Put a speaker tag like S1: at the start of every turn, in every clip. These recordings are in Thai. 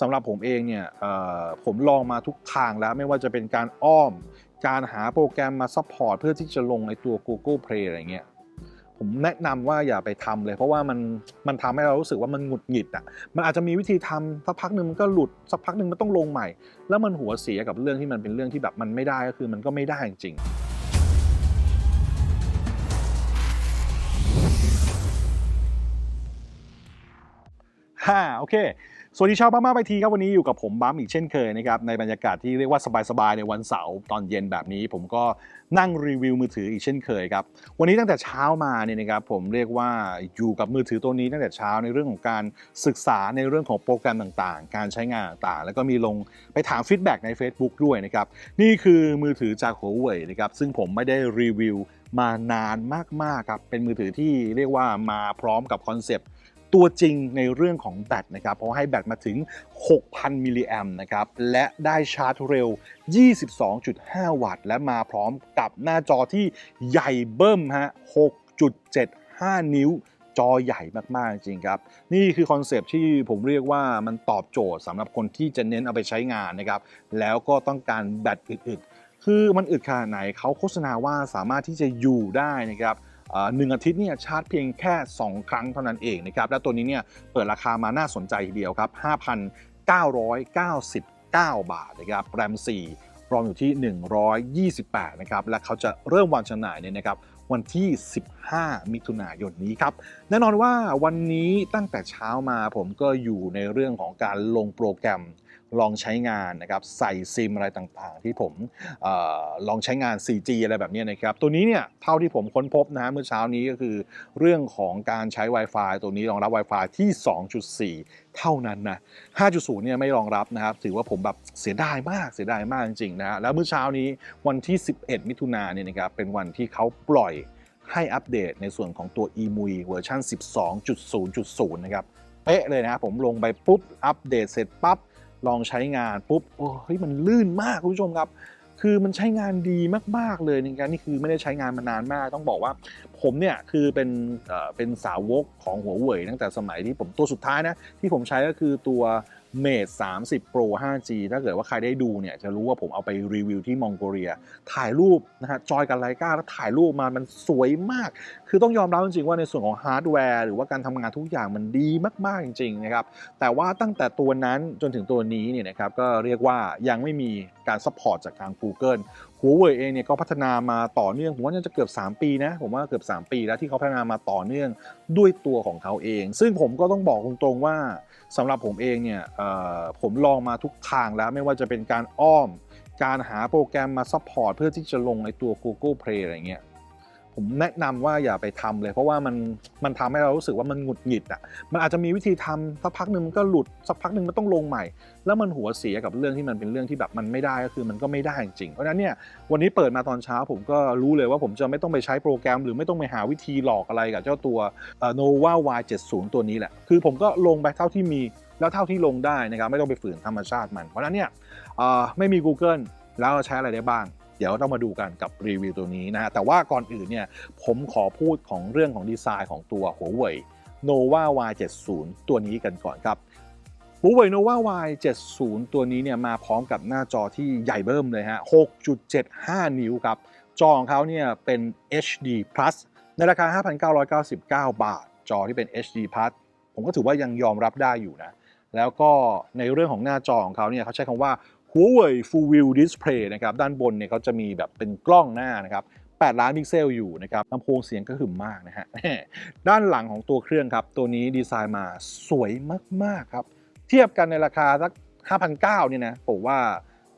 S1: สำหรับผมเองเนี่ยผมลองมาทุกทางแล้วไม่ว่าจะเป็นการอ้อม การหาโปรแกรมมาซัพพอร์ตเพื่อที่จะลงในตัว Google Play อะไรเงี้ยผมแนะนำว่าอย่าไปทำเลย เพราะว่ามันมันทำให้เรารู้สึกว่ามันหงุดหงิดอะมันอาจจะมีวิธีทำสักพักหนึ่งมันก็หลุดสักพักหนึ่งมันต้องลงใหม่ แล้วมันหัวเสียกับเรื่องที่มันเป็นเรื่องที่แบบมันไม่ได้ก็คือมันก็ไม่ได้จริงฮ่าโอเค สวัสดีชาวบ้ามาไปทีครับวันนี้อยู่กับผมบัมอีกเช่นเคยนะครับในบรรยากาศที่เรียกว่าสบายๆในวันเสาร์ตอนเย็นแบบนี้ ผมก็นั่งรีวิวมือถืออีกเช่นเคยครับวันนี้ตั้งแต่เช้ามาเนี่ยนะครับผมเรียกว่าอยู่กับมือถือตัวนี้ตั้งแต่เช้าในเรื่องของการศึกษาในเรื่องของโปรแกรมต่างๆ การใช้งานต่างๆ แล้วก็มีลงไปถามฟีดแบ็กใน Facebook ด้วยนะครับนี่คือมือถือจากหัวเว่ยนะครับซึ่งผมไม่ได้รีวิวมานานมากๆครับเป็นมือถือที่เรียกว่ามาพร้อมกับคอนเซปต์ ตัวจริงในเรื่องของแบตนะครับเพราะให้แบตมาถึง 6,000 มิลลิแอมนะครับ และได้ชาร์จเร็ว 22.5 วัตต์ และมาพร้อมกับหน้าจอที่ใหญ่เบิ้มฮะ 6.75 นิ้วจอใหญ่มาก ๆ จริงครับ นี่คือคอนเซปที่ผมเรียกว่ามันตอบโจทย์สำหรับคนที่จะเน้นเอาไปใช้งานนะครับ แล้วก็ต้องการแบตอึดๆคือมันอึดขนาดไหนเขาโฆษณาว่าสามารถที่จะอยู่ได้นะครับ หนึ่งอาทิตย์เนี่ยชาร์จเพียงแค่ 2 ครั้งเท่านั้นเองนะครับและตัวนี้เนี่ยเปิดราคามาน่าสนใจทีเดียวครับ 5,999 บาทนะครับแรม 4 รอมอยู่ที่ 128 นะครับ และเขาจะเริ่มวางจำหน่ายเนี่ยนะครับวันที่ 15 มิถุนายนนี้ครับ แน่นอนว่าวันนี้ตั้งแต่เช้ามาผมก็อยู่ในเรื่องของการลงโปรแกรม ลองใช้งานนะครับใส่ซิมอะไรต่างๆ ที่ผมออลองใช้งาน 4G อะไรแบบนี้นะครับตัวนี้เนี่ยเท่าที่ผมค้นพบนะฮะเมื่อเช้านี้ก็คือเรื่องของการใช้ Wi-Fi ตัวนี้รองรับ Wi-Fi ที่ 2.4 เท่านั้นนะ 5.0 เนี่ยไม่รองรับนะครับถือว่าผมแบบเสียดายมากเสียดายมากจริงๆนะฮะแล้วเมื่อเช้านี้วันที่ 11 มิถุนายนเนี่ยนะครับเป็นวันที่เขาปล่อยให้อัปเดตในส่วนของตัว eMUI เวอร์ชัน12.0.0 นะครับ เป๊ะเลยนะผมลงไปปุ๊บ อัปเดตเสร็จปั๊บ ลองใช้งานปุ๊บโอ้เฮ้ยมันลื่นมากคุณผู้ชมครับ คือมันใช้งานดีมากๆเลยนะครนี่คือไม่ได้ใช้งานมานานมาก ต้องบอกว่า ผมเนี่ยคือเป็นเป็นสาวกของหัวเว่ยตั้งแต่สมัยที่ผมตัวสุดท้ายนะที่ผมใช้ก็คือตัว Mate 30 Pro 5G ถ้าเกิดว่าใครได้ดูเนี่ยจะรู้ว่าผมเอาไปรีวิวที่มองโกเลีย ถ่ายรูปนะฮะจอยกับไลกาแล้วถ่ายรูปมามันสวยมาก คือต้องยอมรับจริงๆว่าในส่วนของฮาร์ดแวร์ หรือว่าการทำงานทุกอย่างมันดีมากๆจริงๆนะครับแต่ว่าตั้งแต่ตัวนั้นจนถึงตัวนี้เนี่ยนะครับก็เรียกว่ายังไม่มีการซัพพอร์ตจากทาง Google หัวเว่ยเองเนี่ยก็พัฒนามาต่อเนื่องผมว่าน่าจะเกือบ 3 ปีนะผมว่าเกือบ 3 ปีแล้วที่เขาพัฒนามาต่อเนื่องด้วยตัวของเขาเอง ซึ่งผมก็ต้องบอกตรงๆว่า สำหรับผมเองเนี่ยผมลองมาทุกทางแล้วไม่ว่าจะเป็นการอ้อม การหาโปรแกรมมาซัพพอร์ตเพื่อที่จะลงในตัว Google Play อะไรเงี้ย ผมแนะนำว่าอย่าไปทำเลย เพราะว่ามันมันทำให้เรารู้สึกว่ามันหงุดหงิดอะมันอาจจะมีวิธีทำสักพักหนึ่งมันก็หลุดสักพักหนึ่งมันต้องลงใหม่ แล้วมันหัวเสียกับเรื่องที่มันเป็นเรื่องที่แบบมันไม่ได้ก็คือมันก็ไม่ได้จริงๆเพราะฉะนั้นเนี่ยวันนี้เปิดมาตอนเช้าผมก็รู้เลยว่าผมจะไม่ต้องไปใช้โปรแกรม หรือไม่ต้องไปหาวิธีหลอกอะไรกับเจ้าตัวเอ่อ Nova Y70 ตัวนี้แหละคือผมก็ลงไปเท่าที่มีแล้วเท่าที่ลงได้นะครับไม่ต้องไปฝืนธรรมชาติมัน เพราะฉะนั้นเนี่ยไม่มี Google แล้วใช้อะไรได้บ้าง เดี๋ยวต้องมาดูกันกับรีวิวตัวนี้นะฮะแต่ว่าก่อนอื่นเนี่ยผมขอพูดของเรื่องของดีไซน์ของตัวหัวเว่ย Nova Y70 ตัวนี้กันก่อนครับหัวเว่ย Nova Y70 ตัวนี้เนี่ยมาพร้อมกับหน้าจอที่ใหญ่เบิ่มเลยฮะ 6.75 นิ้วครับ จอของเขาเนี่ยเป็น HD Plus ในราคา 5,999 บาท จอที่เป็น HD Plus ผมก็ถือว่ายังยอมรับได้อยู่นะ แล้วก็ในเรื่องของหน้าจอของเขาเนี่ยเขาใช้คำว่า Huawei Full View Display นะครับด้านบนเนี่ยเขาจะมีแบบเป็นกล้องหน้านะครับ8 ล้านพิกเซลอยู่นะครับลำโพงเสียงก็หึมมากนะฮะด้านหลังของตัวเครื่องครับ ตัวนี้ดีไซน์มาสวยมาก ๆ ครับ เทียบกันในราคาสัก5,900เนี่ยนะผมว่า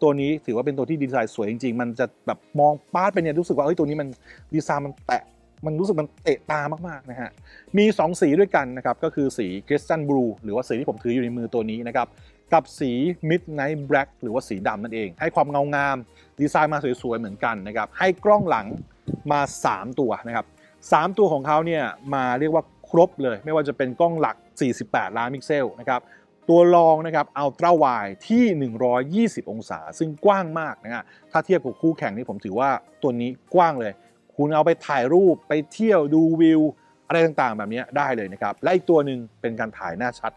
S1: ตัวนี้ถือว่าเป็นตัวที่ดีไซน์สวยจริง ๆ มันจะแบบมองปาดไปเนี่ยรู้สึกว่าเอ้ยตัวนี้มันดีไซน์มันแตะมันรู้สึกมันเตะตามากๆนะฮะ มี 2 สีด้วยกันนะครับ ก็คือสีคริสตัลบลูหรือว่าสีที่ผมถืออยู่ในมือตัวนี้นะครับ กับสี Midnight Black หรือว่าสีดำนั่นเอง ให้ความเงางาม ดีไซน์มาสวยๆ เหมือนกันนะครับ ให้กล้องหลังมา 3 ตัวนะครับ3ตัวของเขาเนี่ยมาเรียกว่าครบเลย ไม่ว่าจะเป็นกล้องหลัก 48 ล้านพิกเซลนะครับ ตัวรองนะครับอัลตร้าไวที่ 120 องศา ซึ่งกว้างมากนะฮะถ้าเทียบกับคู่แข่งนี่ผมถือว่าตัวนี้กว้างเลย คุณเอาไปถ่ายรูปไปเที่ยวดูวิว อะไรต่างๆ แบบนี้ได้เลยนะครับ และอีกตัวหนึ่งเป็นการถ่ายหน้าชัด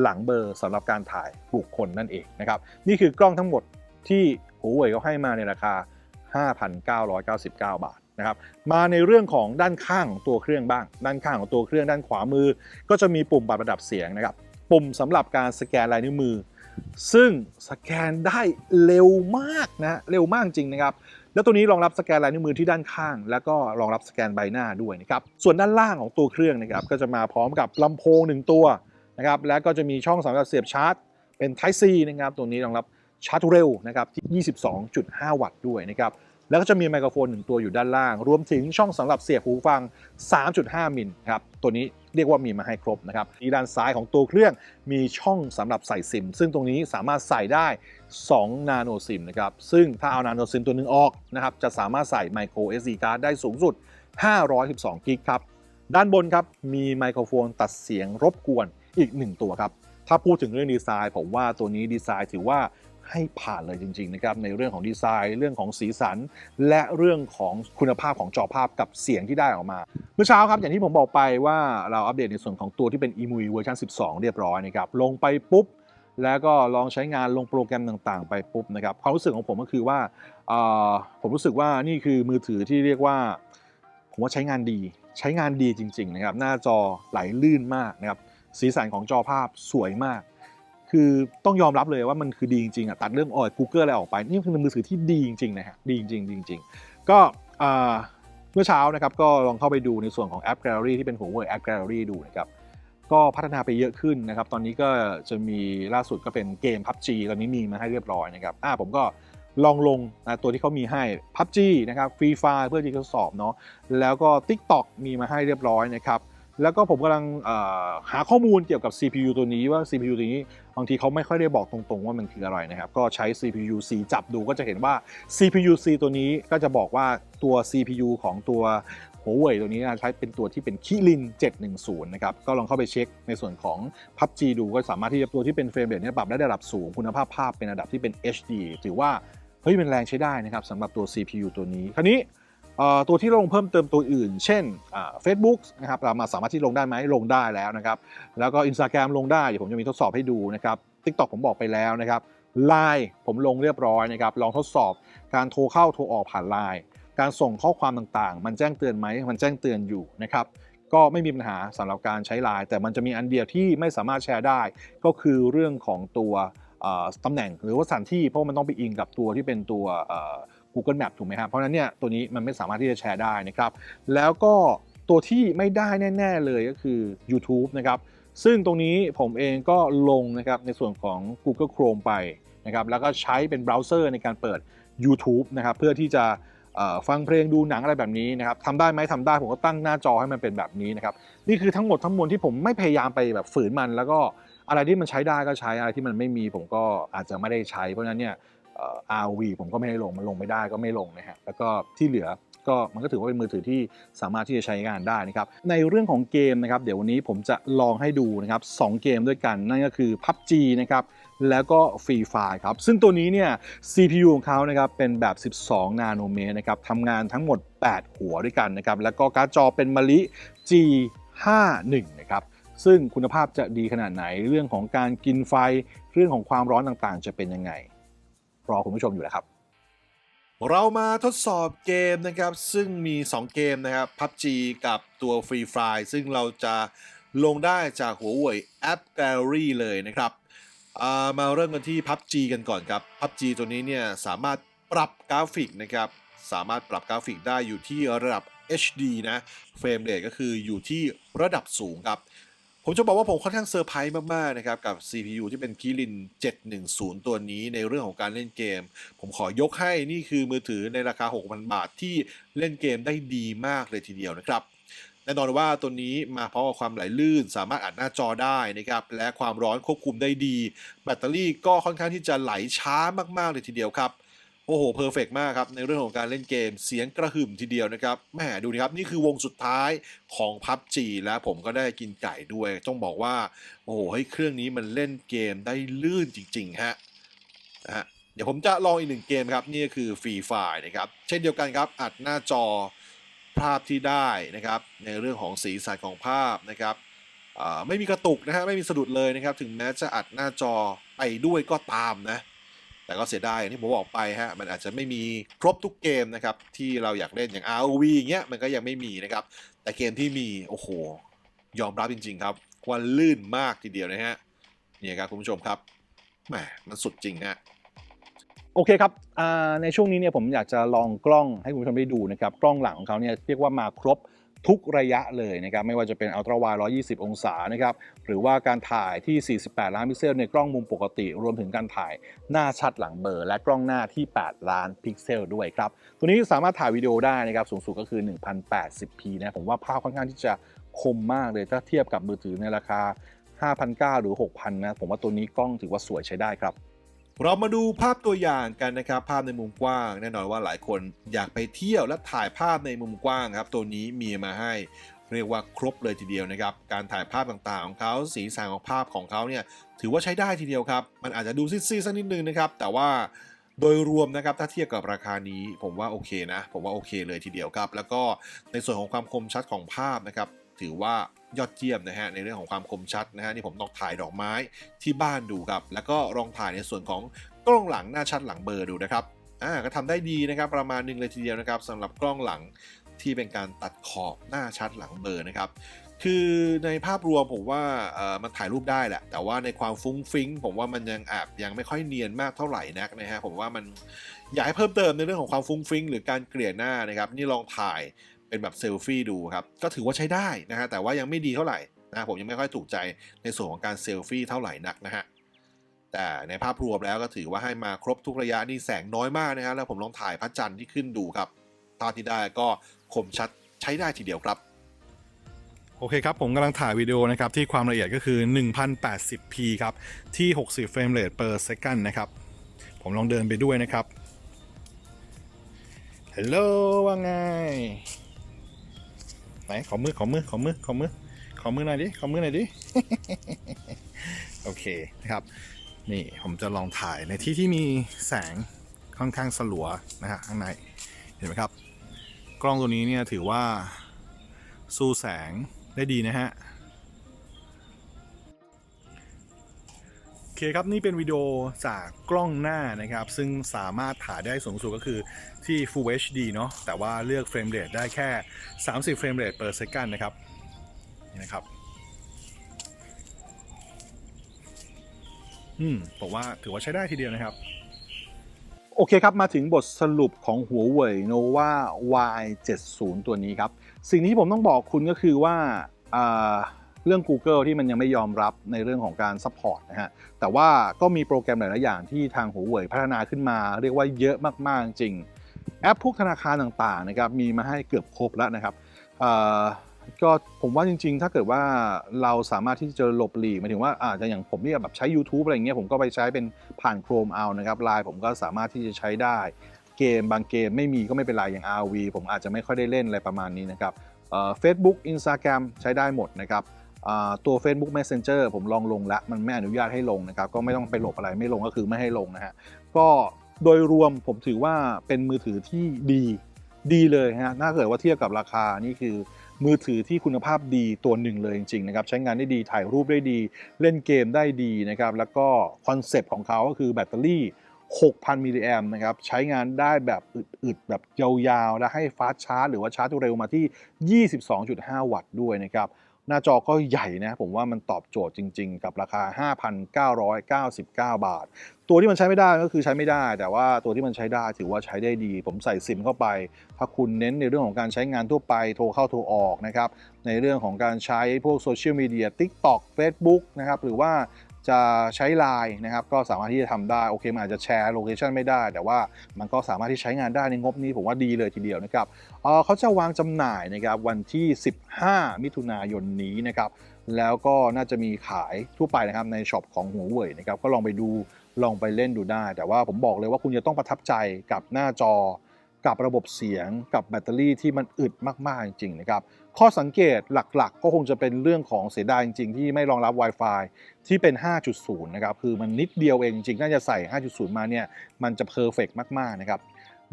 S1: หลังเบอร์สำหรับการถ่ายบุคคลนั่นเองนะครับนี่คือกล้องทั้งหมดที่หัวเว่ยเขาให้มาในราคา 5,999 บาทนะครับมาในเรื่องของด้านข้างของตัวเครื่องบ้าง ด้านข้างของตัวเครื่องด้านขวามือ ก็จะมีปุ่มปรับระดับเสียงนะครับปุ่มสำหรับการสแกนลายนิ้วมือ ซึ่งสแกนได้เร็วมากนะเร็วมากจริงนะครับแล้วตัวนี้รองรับสแกนลายนิ้วมือที่ด้านข้าง แล้วก็รองรับสแกนใบหน้าด้วยนะครับส่วนด้านล่างของตัวเครื่องนะครับก็จะมาพร้อมกับลำโพงหนึ่งตัว นะครับแล้วก็จะมีช่องสำหรับเสียบชาร์จ เป็น Type C นะครับตัวนี้รองรับชาร์จเร็วนะครับที่ 22.5 วัตต์ด้วยนะครับแล้วก็จะมีไมโครโฟนหนึ่งตัวอยู่ด้านล่าง รวมถึงช่องสำหรับเสียบหูฟัง 3.5 มิลครับตัวนี้เรียกว่ามีมาให้ครบนะครับที่ด้านซ้ายของตัวเครื่องมีช่องสำหรับใส่ซิม ซึ่งตรงนี้สามารถใส่ได้ 2 นาโนซิมนะครับซึ่งถ้าเอานาโนซิมตัวหนึ่งออกนะครับจะสามารถใส่ไมโคร SD card ได้สูงสุด 512 กิกครับด้านบนครับมีไมโครโฟนตัดเสียงรบกวน อีก 1 ตัวครับ ถ้าพูดถึงเรื่องดีไซน์ ผมว่าตัวนี้ดีไซน์ถือว่าให้ผ่านเลยจริงๆนะครับในเรื่องของดีไซน์ เรื่องของสีสัน และเรื่องของคุณภาพของจอภาพกับเสียงที่ได้ออกมา เมื่อเช้าครับอย่างที่ผมบอกไปว่าเราอัปเดตในส่วนของตัวที่เป็น EMUI เวอร์ชัน12 เรียบร้อยนะครับลงไปปุ๊บ แล้วก็ลองใช้งานลงโปรแกรมต่างๆ ไปปุ๊บนะครับความรู้สึกของผมก็คือว่าผมรู้สึกว่านี่คือมือถือที่เรียกว่า ผมว่าใช้งานดี ใช้งานดีจริง ๆ นะครับ หน้าจอไหลลื่นมากนะครับ สีสันของจอภาพสวยมาก คือต้องยอมรับเลยว่ามันคือดีจริงๆอะตัดเรื่องออย Google อะไรออกไป นี่คือมือถือที่ดีจริงๆนะฮะดีจริงๆจริงๆก็เมื่อเช้านะครับก็ลองเข้าไปดูในส่วนของแอป Gallery ที่เป็นหัวเว่ยแอป Gallery ดูนะครับก็พัฒนาไปเยอะขึ้นนะครับ ตอนนี้ก็จะมีล่าสุดก็เป็นเกม PUBG ตอนนี้มีมาให้เรียบร้อยนะครับอ่าผมก็ลองลงนะตัวที่เขามีให้ PUBG นะครับ Free Fire เพื่อที่ทดสอบเนาะแล้วก็ TikTok มีมาให้เรียบร้อยนะครับ แล้วก็ผมกำลังหาข้อมูลเกี่ยวกับ CPU ตัวนี้ว่า CPU ตัวนี้บางทีเขาไม่ค่อยได้บอกตรงๆว่ามันคืออะไรนะครับ ก็ใช้ CPU C จับดูก็จะเห็นว่า CPU C ตัวนี้ก็จะบอกว่าตัว CPU ของตัวหัวเว่ยตัวนี้ใช้เป็นตัวที่เป็นคิริน 710 นะครับ ก็ลองเข้าไปเช็คในส่วนของ PUBG ดูก็สามารถที่จะตัวที่เป็นเฟรมเรทเนี่ยปรับได้ระดับสูง คุณภาพภาพเป็นระดับที่เป็น HD ถือว่าเฮ้ยเป็นแรงใช้ได้นะครับสำหรับตัว CPU ตัวนี้คราวนี้ ตัวที่ลงเพิ่มเติมตัวอื่น เช่นเฟซบุ๊กนะครับเรามาสามารถที่ลงได้ไหมลงได้แล้วนะครับ แล้วก็ Instagram ลงได้เดี๋ยวผมจะมีทดสอบให้ดูนะครับ TikTok ผมบอกไปแล้วนะครับ Line ผมลงเรียบร้อยนะครับลองทดสอบการโทรเข้าโทรออกผ่าน Line การส่งข้อความต่างๆ มันแจ้งเตือนไหมมันแจ้งเตือนอยู่นะครับก็ไม่มีปัญหาสำหรับการใช้ Line แต่มันจะมีอันเดียวที่ไม่สามารถแชร์ได้ ก็คือเรื่องของตัวตำแหน่งหรือว่าสถานที่เพราะมันต้องไปอิงกับตัวที่เป็นตัว Google Map ถูกไหมครับเพราะนั้นเนี่ยตัวนี้มันไม่สามารถที่จะแชร์ได้นะครับ แล้วก็ตัวที่ไม่ได้แน่ ๆ เลยก็คือ YouTube นะครับ ซึ่งตรงนี้ผมเองก็ลงนะครับในส่วนของ Google Chrome ไปนะครับ แล้วก็ใช้เป็นเบราว์เซอร์ในการเปิด YouTube นะครับ เพื่อที่จะฟังเพลงดูหนังอะไรแบบนี้นะครับทำได้ไหมทำได้ผมก็ตั้งหน้าจอให้มันเป็นแบบนี้นะครับ นี่คือทั้งหมดทั้งมวลที่ผมไม่พยายามไปแบบฝืนมัน แล้วก็อะไรที่มันใช้ได้ก็ใช้อะไรที่มันไม่มีผมก็อาจจะไม่ได้ใช้ เพราะนั้นเนี่ย ROV ผมก็ไม่ได้ลงมันลงไม่ได้ก็ไม่ลงนะฮะแล้วก็ที่เหลือก็มันก็ถือว่าเป็นมือถือที่สามารถที่จะใช้งานได้นะครับในเรื่องของเกมนะครับเดี๋ยววันนี้ผมจะลองให้ดูนะครับสองเกมด้วยกันนั่นก็คือ PUBG นะครับแล้วก็ Free Fire ครับซึ่งตัวนี้เนี่ย CPU ของเขานะครับเป็นแบบ 12 นาโนเมตรนะครับทำงานทั้งหมด 8 หัวด้วยกันนะครับแล้วก็การ์ดจอเป็นมะลิ G51 นะครับซึ่งคุณภาพจะดีขนาดไหนเรื่องของการกินไฟเรื่องของความร้อนต่างๆ จะเป็นยังไง รอคุณผู้ชมอยู่แหละครับ เรามาทดสอบเกมนะครับ ซึ่งมี 2 เกมนะครับ PUBG กับตัว Free Fire ซึ่งเราจะลงได้จากหัวเว่ยแอป Gallery เลยนะครับามาเริ่มกันที่ PUBG กันก่อนครับ PUBG ตัวนี้เนี่ยสามารถปรับกราฟิกนะครับ สามารถปรับกราฟิกได้อยู่ที่ระดับ HD นะ เฟรมเรทก็คืออยู่ที่ระดับสูงครับ ผมจะบอกว่าผมค่อนข้างเซอร์ไพรส์มาก ๆ นะครับ กับ CPU ที่เป็นคิริน 710 ตัวนี้ในเรื่องของการเล่นเกม ผมขอยกให้นี่คือมือถือในราคา 6,000 บาทที่เล่นเกมได้ดีมากเลยทีเดียวนะครับแน่นอนว่าตัวนี้มาพร้อมกับความไหลลื่น สามารถอัดหน้าจอได้นะครับ และความร้อนควบคุมได้ดี แบตเตอรี่ก็ค่อนข้างที่จะไหลช้ามาก ๆ เลยทีเดียวครับ โอ้โหเพอร์เฟกมากครับ ในเรื่องของการเล่นเกมเสียงกระหึ่มทีเดียวนะครับแหมดูนะครับ นี่คือวงสุดท้ายของ PUBG และผมก็ได้กินไก่ด้วย ต้องบอกว่า โอ้โหเฮ้เครื่องนี้มันเล่นเกมได้ลื่นจริงๆฮะนะฮะเดี๋ยวผมจะลองอีกหนึ่งเกมครับ นี่ก็คือ Free Fire นะครับ เช่นเดียวกันครับ อัดหน้าจอภาพที่ได้นะครับ ในเรื่องของสีสันของภาพนะครับ
S2: ไม่มีกระตุกนะฮะไม่มีสะดุดเลยนะครับ ถึงแม้จะอัดหน้าจอไปด้วยก็ตามนะ แต่ก็เสียดายอย่างที่ผมบอกไปฮะมันอาจจะไม่มีครบทุกเกมนะครับที่เราอยากเล่นอย่าง ROV อย่างเงี้ยมันก็ยังไม่มีนะครับแต่เกมที่มีโอ้โหยอมรับจริง ๆ ครับว่าลื่นมากทีเดียวนะฮะนี่ครับคุณผู้ชมครับแหมมันสุดจริงฮะ
S1: โอเคครับในช่วงนี้เนี่ยผมอยากจะลองกล้องให้คุณผู้ชมได้ดูนะครับกล้องหลังของเขาเนี่ยเรียกว่ามาครบ ทุกระยะเลยนะครับไม่ว่าจะเป็นอัลตราไวด์120 องศานะครับหรือว่าการถ่ายที่ 48 ล้านพิกเซลในกล้องมุมปกติ รวมถึงการถ่ายหน้าชัดหลังเบลอร์ และกล้องหน้าที่ 8 ล้านพิกเซลด้วยครับตัวนี้สามารถถ่ายวิดีโอได้นะครับสูงสุดก็คือ 1080p นะผมว่าภาพค่อนข้างที่จะคมมากเลยถ้าเทียบกับมือถือในราคา 5,900 หรือ 6,000 นะ ผมว่าตัวนี้กล้องถือว่าสวยใช้ได้ครับ
S2: เรามาดูภาพตัวอย่างกันนะครับ ภาพในมุมกว้าง แน่นอนว่าหลายคนอยากไปเที่ยวและถ่ายภาพในมุมกว้างครับ ตัวนี้มีมาให้เรียกว่าครบเลยทีเดียวนะครับ การถ่ายภาพต่างๆของเขาสีสันของภาพของเขาเนี่ยถือว่าใช้ได้ทีเดียวครับ มันอาจจะดูซีดๆสักนิดนึงนะครับ แต่ว่าโดยรวมนะครับถ้าเทียบกับราคานี้ผมว่าโอเคนะ ผมว่าโอเคเลยทีเดียวครับ แล้วก็ในส่วนของความคมชัดของภาพนะครับถือว่า ยอดเยี่ยมนะฮะในเรื่องของความคมชัดนะฮะนี่ผมลองถ่ายดอกไม้ที่บ้านดูครับ แล้วก็ลองถ่ายในส่วนของกล้องหลังหน้าชัดหลังเบอร์ดูนะครับอ่าก็ทำได้ดีนะครับประมาณหนึงเลยทีเดียวนะครับสำหรับกล้องหลังที่เป็นการตัดขอบหน้าชัดหลังเบอร์นะครับคือในภาพรวมผมว่าเอ่อมันถ่ายรูปได้แหละ แต่ว่าในความฟุ้งฟิ้งผมว่ามันยังแอบยังไม่ค่อยเนียนมากเท่าไหร่นักนะฮะผมว่ามันอยากให้เพิ่มเติมในเรื่องของความฟุ้งฟิ้งหรือการเกลี่ยหน้านะครับนี่ลองถ่าย เป็นแบบเซลฟี่ดูครับ ก็ถือว่าใช้ได้นะฮะแต่ว่ายังไม่ดีเท่าไหร่นะผมยังไม่ค่อยถูกใจในส่วนของการเซลฟี่เท่าไหร่นักนะฮะแต่ในภาพรวมแล้วก็ถือว่าให้มาครบทุกระยะนี่แสงน้อยมากนะฮะแล้วผมลองถ่ายพระจันทร์ที่ขึ้นดูครับภาพที่ได้ก็คมชัดใช้ได้ทีเดียวครับ
S3: โอเคครับ ผมกำลังถ่ายวิดีโอนะครับ ที่ความละเอียดก็คือ 1080p ครับ ที่ 60 เฟรมเรท per second นะครับ ผมลองเดินไปด้วยนะครับฮัลโหลว่าไง นขอมือขอมือขอมือขอมือขอมือหน่อยดิขอมือหน่อยดิโอเคนะครับนี่ผมจะลองถ่ายในที่ที่มีแสงค่อนข้างสลัวนะฮะข้างในเห็นไหมครับ กล้องตัวนี้เนี่ยถือว่าสู้แสงได้ดีนะฮะ คครับ นี่เป็นวิดีโอจากกล้องหน้านะครับ ซึ่งสามารถถ่ายได้สูงสุดก็คือที่ Full HD เนาะแต่ว่าเลือกเฟรมเรทได้แค่ 30 เฟรมเรท per second นะครับนี่นะครับอืมผมว่าถือว่าใช้ได้ทีเดียวนะครับ
S1: โอเคครับ มาถึงบทสรุปของหัวเว่ย Nova Y70 ตัวนี้ครับ สิ่งที่ผมต้องบอกคุณก็คือว่าอ่า เรื่อง Google ที่มันยังไม่ยอมรับในเรื่องของการซัพพอร์ตนะฮะ แต่ว่าก็มีโปรแกรมหลาย ๆ อย่างที่ทางหัวเว่ยพัฒนาขึ้นมา เรียกว่าเยอะมาก ๆ จริง แอปพวกธนาคารต่าง ๆ นะครับ มีมาให้เกือบครบแล้วนะครับอ่าก็ผมว่าจริง ๆ ถ้าเกิดว่าเราสามารถที่จะหลบหลีกหมายถึงว่าอาจจะอย่างผมเนี่ยแบบใช้ YouTube อะไรเงี้ยผมก็ไปใช้เป็นผ่าน Chrome เอานะครับไลน์ผมก็สามารถที่จะใช้ได้ เกมบางเกมไม่มีก็ไม่เป็นไรอย่าง RV ผมอาจจะไม่ค่อยได้เล่นอะไรประมาณนี้นะครับเฟซบุ๊กอินสตาแกรมใช้ได้หมดนะครับ ตัว Facebook Messenger ผมลองลงแล้ว มันไม่อนุญาตให้ลงนะครับ ก็ไม่ต้องไปหลบอะไรไม่ลงก็คือไม่ให้ลงนะฮะ ก็โดยรวมผมถือว่าเป็นมือถือที่ดีดีเลยฮะถ้าเกิดว่าเทียบกับราคานี่คือมือถือที่คุณภาพดีตัวหนึ่งเลยจริงๆนะครับ ใช้งานได้ดีถ่ายรูปได้ดี เล่นเกมได้ดีนะครับ แล้วก็คอนเซปต์ของเขาก็คือแบตเตอรี่ 6,000 มิลลิแอมนะครับ ใช้งานได้แบบอึดๆ แบบยาวๆ และให้ฟาสชาร์จ หรือว่าชาร์จเร็วมาที่ 22.5 วัตต์ด้วยนะครับ หน้าจอก็ใหญ่นะผมว่ามันตอบโจทย์จริง ๆ กับราคา 5,999 บาท ตัวที่มันใช้ไม่ได้ก็คือใช้ไม่ได้ แต่ว่าตัวที่มันใช้ได้ถือว่าใช้ได้ดี ผมใส่ซิมเข้าไป ถ้าคุณเน้นในเรื่องของการใช้งานทั่วไปโทรเข้าโทรออกนะครับในเรื่องของการใช้พวกโซเชียลมีเดีย TikTok Facebook นะครับหรือว่า จะใช้ Line นะครับก็สามารถที่จะทำได้โอเคมันอาจจะแชร์โลเคชันไม่ได้ แต่ว่ามันก็สามารถที่ใช้งานได้ในงบนี้ผมว่าดีเลยทีเดียวนะครับเเขาจะวางจำหน่ายนะครับวันที่ 15 มิถุนายนนี้นะครับแล้วก็น่าจะมีขายทั่วไปนะครับในช็อปของหัวเว่ยนะครับก็ลองไปดูลองไปเล่นดูได้ แต่ว่าผมบอกเลยว่าคุณจะต้องประทับใจกับหน้าจอ กับระบบเสียงกับแบตเตอรี่ที่มันอึดมากๆจริงๆนะครับ ข้อสังเกตหลักๆ ก็คงจะเป็นเรื่องของเสียดายจริงๆ ที่ไม่รองรับ Wi-Fi ที่เป็น 5.0 นะครับ คือมันนิดเดียวเองจริงๆน่าจะใส่ 5.0 มาเนี่ยมันจะเพอร์เฟกมาก ๆ นะครับ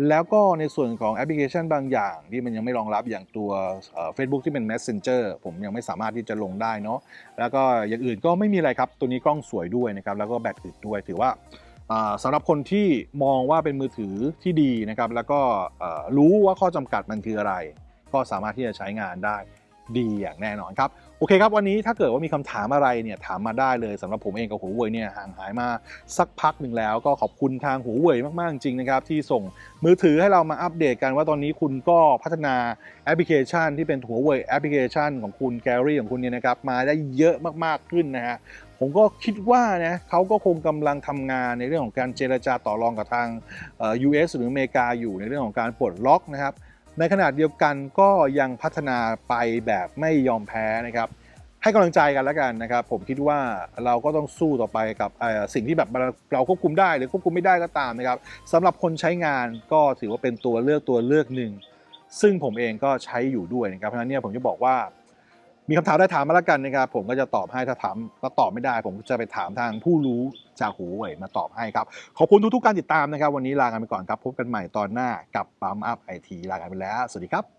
S1: แล้วก็ในส่วนของแอปพลิเคชันบางอย่าง ที่มันยังไม่รองรับอย่างตัวเฟซบุ๊กที่เป็น Messenger ผมยังไม่สามารถที่จะลงได้เนาะแล้วก็อย่างอื่นก็ไม่มีอะไรครับ ตัวนี้กล้องสวยด้วยนะครับแล้วก็แบตอึดด้วยถือว่าสำหรับคนที่มองว่าเป็นมือถือที่ดีนะครับแล้วก็รู้ว่าข้อจำกัดมันคืออะไร ก็สามารถที่จะใช้งานได้ดีอย่างแน่นอนครับ โอเคครับวันนี้ถ้าเกิดว่ามีคำถามอะไรเนี่ยถามมาได้เลยสำหรับผมเองกับหูเว่ยเนี่ยห่างหายมาสักพักหนึ่งแล้ว ก็ขอบคุณทางหูเว่ยมากๆจริงๆนะครับ ที่ส่งมือถือให้เรามาอัปเดตกันว่าตอนนี้คุณก็พัฒนาแอปพลิเคชัน ที่เป็นหูเว่ยแอปพลิเคชันของคุณแกลลี่ของคุณเนี่ยนะครับมาได้เยอะมากๆขึ้นนะฮะผมก็คิดว่านะเขาก็คงกำลังทำงานในเรื่องของการเจรจาต่อรองกับทางเอ่อ US หรืออเมริกาอยู่ในเรื่องของการปลดล็อกนะครับ ในขณะเดียวกันก็ยังพัฒนาไปแบบไม่ยอมแพ้นะครับ ให้กำลังใจกันแล้วกันนะครับ ผมคิดว่าเราก็ต้องสู้ต่อไปกับสิ่งที่แบบเราเราควบคุมได้หรือควบคุมไม่ได้ก็ตามนะครับสำหรับคนใช้งานก็ถือว่าเป็นตัวเลือกตัวเลือกหนึ่งซึ่งผมเองก็ใช้อยู่ด้วยนะครับเพราะฉะนั้นเนี่ยผมจะบอกว่า มีคำถามได้ถามมาแล้วกันนะครับ ผมก็จะตอบให้ถ้าถามถ้าตอบไม่ได้ ผมจะไปถามทางผู้รู้จากหูเว่ยมาตอบให้ครับ ขอบคุณทุกๆการติดตามนะครับ วันนี้ลากันไปก่อนครับ พบกันใหม่ตอนหน้ากับปั๊มอัพไอทีลากันไปแล้ว สวัสดีครับ